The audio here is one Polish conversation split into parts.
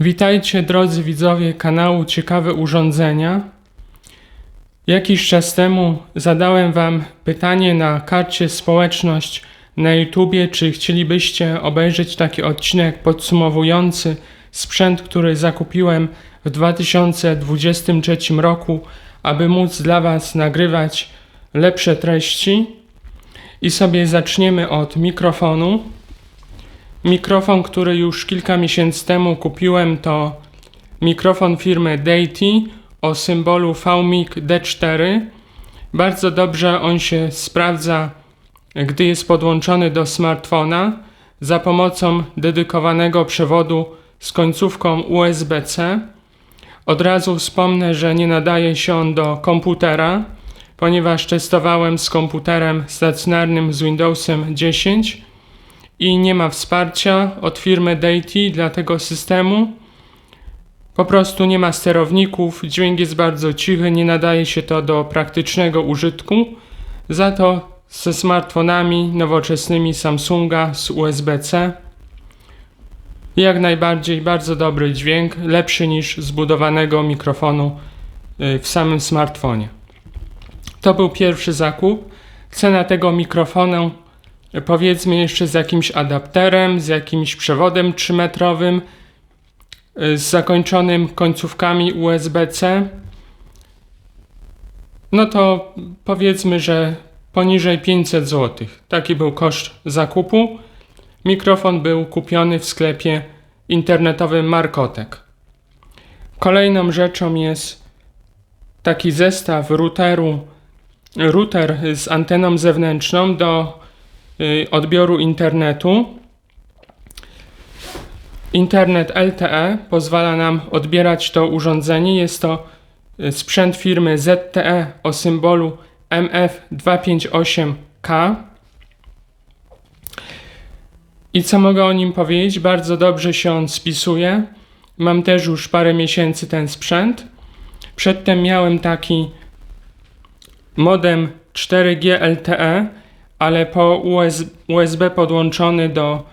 Witajcie drodzy widzowie kanału Ciekawe Urządzenia. Jakiś czas temu zadałem Wam pytanie na karcie społeczność na YouTubie, czy chcielibyście obejrzeć taki odcinek podsumowujący sprzęt, który zakupiłem w 2023 roku, aby móc dla Was nagrywać lepsze treści. I sobie zaczniemy od mikrofonu. Mikrofon, który już kilka miesięcy temu kupiłem, to mikrofon firmy Deity o symbolu VMIC D4. Bardzo dobrze on się sprawdza, gdy jest podłączony do smartfona za pomocą dedykowanego przewodu z końcówką USB-C. Od razu wspomnę, że nie nadaje się on do komputera, ponieważ testowałem z komputerem stacjonarnym z Windowsem 10 i nie ma wsparcia od firmy Deity dla tego systemu. Po prostu nie ma sterowników, dźwięk jest bardzo cichy, nie nadaje się to do praktycznego użytku. Za to ze smartfonami nowoczesnymi Samsunga z USB-C jak najbardziej bardzo dobry dźwięk, lepszy niż zbudowanego mikrofonu y, w samym smartfonie. To był pierwszy zakup. Cena tego mikrofonu powiedzmy jeszcze z jakimś adapterem, z jakimś przewodem 3-metrowym, y, z zakończonym końcówkami USB-C, no to powiedzmy, że poniżej 500 zł. Taki był koszt zakupu. Mikrofon był kupiony w sklepie internetowym Markotek. Kolejną rzeczą jest taki zestaw routeru, router z anteną zewnętrzną do odbioru internetu. Internet LTE pozwala nam odbierać to urządzenie. Jest to y, sprzęt firmy ZTE o symbolu MF258K. I co mogę o nim powiedzieć? Bardzo dobrze się on spisuje. Mam też już parę miesięcy ten sprzęt. Przedtem miałem taki modem 4G LTE, ale po USB podłączony do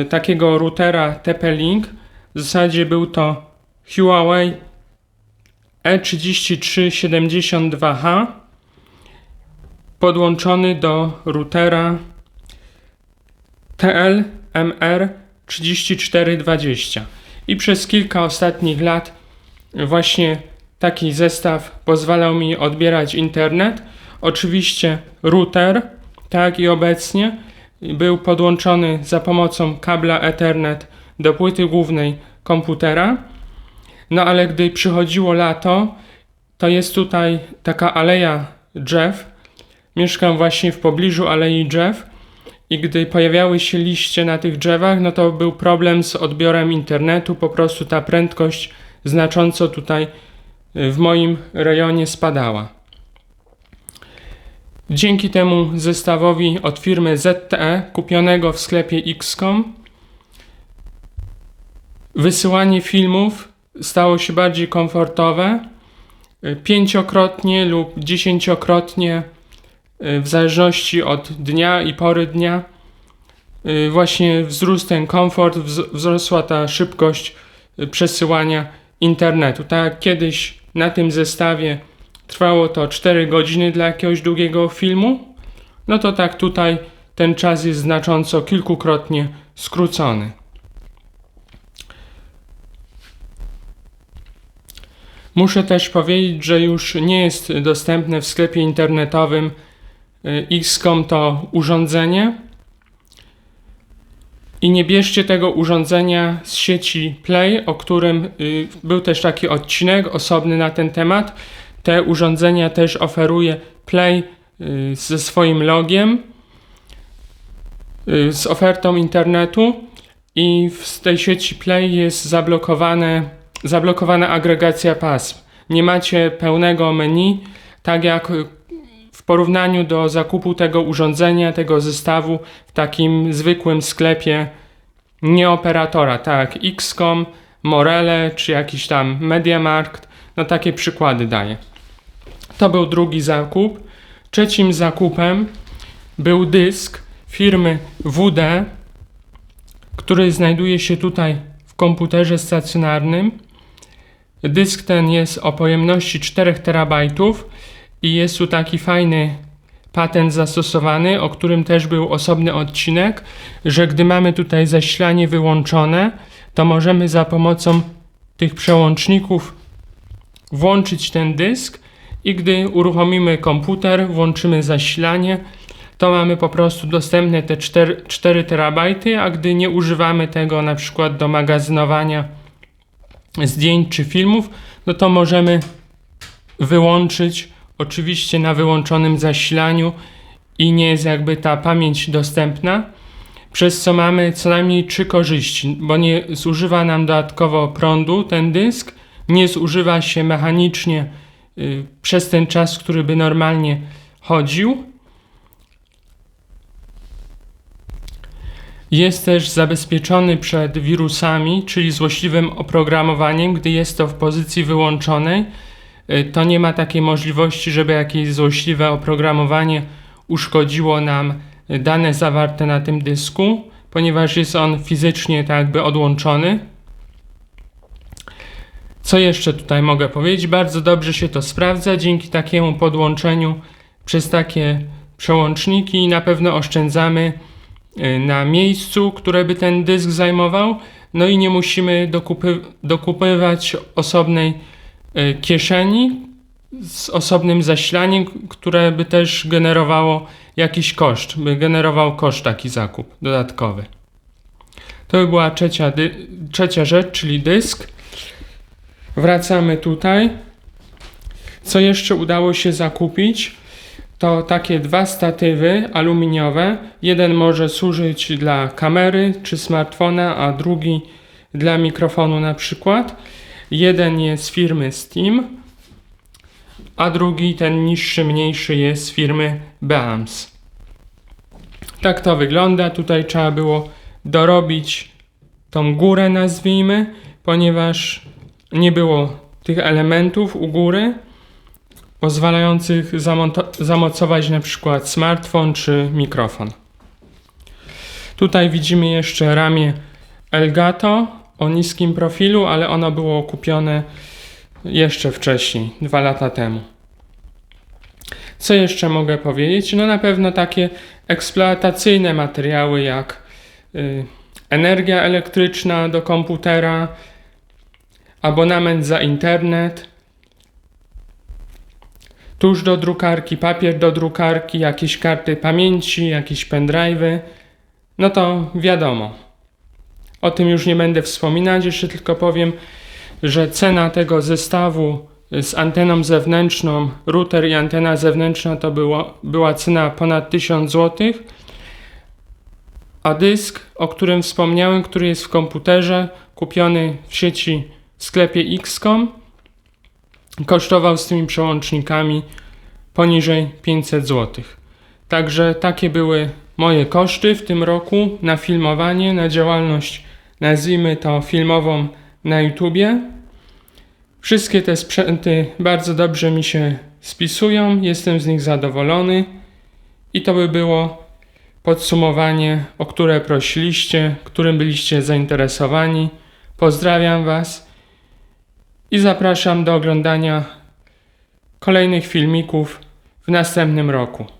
y, takiego routera TP-Link. W zasadzie był to Huawei E E3372H podłączony do routera TLMR 3420. I przez kilka ostatnich lat właśnie taki zestaw pozwalał mi odbierać internet. Oczywiście router, tak i obecnie, był podłączony za pomocą kabla Ethernet do płyty głównej komputera. No ale gdy przychodziło lato, to jest tutaj taka aleja drzew. Mieszkam właśnie w pobliżu alei drzew i gdy pojawiały się liście na tych drzewach, no to był problem z odbiorem internetu. Po prostu ta prędkość znacząco tutaj y, w moim rejonie spadała. Dzięki temu zestawowi od firmy ZTE kupionego w sklepie XCOM wysyłanie filmów stało się bardziej komfortowe. Y, pięciokrotnie lub dziesięciokrotnie y, w zależności od dnia i pory dnia y, właśnie wzrósł ten komfort, wzrosła ta szybkość przesyłania internetu. Tak jak kiedyś na tym zestawie trwało to 4 godziny dla jakiegoś długiego filmu, no to tak tutaj ten czas jest znacząco kilkukrotnie skrócony. Muszę też powiedzieć, że już nie jest dostępne w sklepie internetowym y, XCOM to urządzenie. I nie bierzcie tego urządzenia z sieci Play, o którym y, był też taki odcinek osobny na ten temat. Te urządzenia też oferuje Play y, ze swoim logiem, z ofertą internetu i w tej sieci Play jest zablokowane zablokowana agregacja pasm. Nie macie pełnego menu, tak jak w porównaniu do zakupu tego urządzenia, tego zestawu w takim zwykłym sklepie nie operatora, tak XCOM, Morele czy jakiś tam MediaMarkt, no takie przykłady daję. To był drugi zakup. Trzecim zakupem był dysk firmy WD, który znajduje się tutaj komputerze stacjonarnym. Dysk ten jest o pojemności 4 terabajtów i jest tu taki fajny patent zastosowany, o którym też był osobny odcinek, że gdy mamy tutaj zasilanie wyłączone, to możemy za pomocą tych przełączników włączyć ten dysk i gdy uruchomimy komputer, włączymy zasilanie, to mamy po prostu dostępne te 4, 4 terabajty, a gdy nie używamy tego na przykład do magazynowania zdjęć czy filmów, no to możemy wyłączyć oczywiście na wyłączonym zasilaniu i nie jest jakby ta pamięć dostępna, przez co mamy co najmniej trzy korzyści, bo nie zużywa nam dodatkowo prądu ten dysk, nie zużywa się mechanicznie przez ten czas, który by normalnie chodził. Jest też zabezpieczony przed wirusami, czyli złośliwym oprogramowaniem, gdy jest to w pozycji wyłączonej. y, To nie ma takiej możliwości, żeby jakieś złośliwe oprogramowanie uszkodziło nam y, dane zawarte na tym dysku, ponieważ jest on fizycznie tak jakby odłączony. Co jeszcze tutaj mogę powiedzieć? Bardzo dobrze się to sprawdza dzięki takiemu podłączeniu przez takie przełączniki i na pewno oszczędzamy y, na miejscu, które by ten dysk zajmował. No i nie musimy dokupy, dokupywać osobnej y, kieszeni z osobnym zasilaniem, które by też generowało jakiś koszt, by generował koszt taki zakup dodatkowy. To by była trzecia, trzecia rzecz, czyli dysk. Wracamy tutaj. Co jeszcze udało się zakupić? To takie dwa statywy aluminiowe. Jeden może służyć dla kamery czy smartfona, a drugi dla mikrofonu na przykład. Jeden jest firmy Steam, a drugi, ten niższy, mniejszy jest z firmy Beams. Tak to wygląda. Tutaj trzeba było dorobić tą górę, nazwijmy, ponieważ nie było tych elementów u góry pozwalających zamocować na przykład smartfon czy mikrofon. Tutaj widzimy jeszcze ramię Elgato o niskim profilu, ale ono było kupione jeszcze wcześniej, dwa lata temu. Co jeszcze mogę powiedzieć? No na pewno takie eksploatacyjne materiały jak y, energia elektryczna do komputera, abonament za internet, tuż do drukarki, papier do drukarki, jakieś karty pamięci, jakieś pendrive'y, no to wiadomo. O tym już nie będę wspominać, jeszcze tylko powiem, że cena tego zestawu z anteną zewnętrzną, router i antena zewnętrzna to było, była cena ponad 1000 zł, a dysk, o którym wspomniałem, który jest w komputerze, kupiony w sieci w sklepie Xcom, kosztował z tymi przełącznikami poniżej 500 zł. Także takie były moje koszty w tym roku na filmowanie, na działalność, nazwijmy to filmową na YouTubie. Wszystkie te sprzęty bardzo dobrze mi się spisują, jestem z nich zadowolony i to by było podsumowanie, o które prosiliście, którym byliście zainteresowani. Pozdrawiam Was i zapraszam do oglądania kolejnych filmików w następnym roku.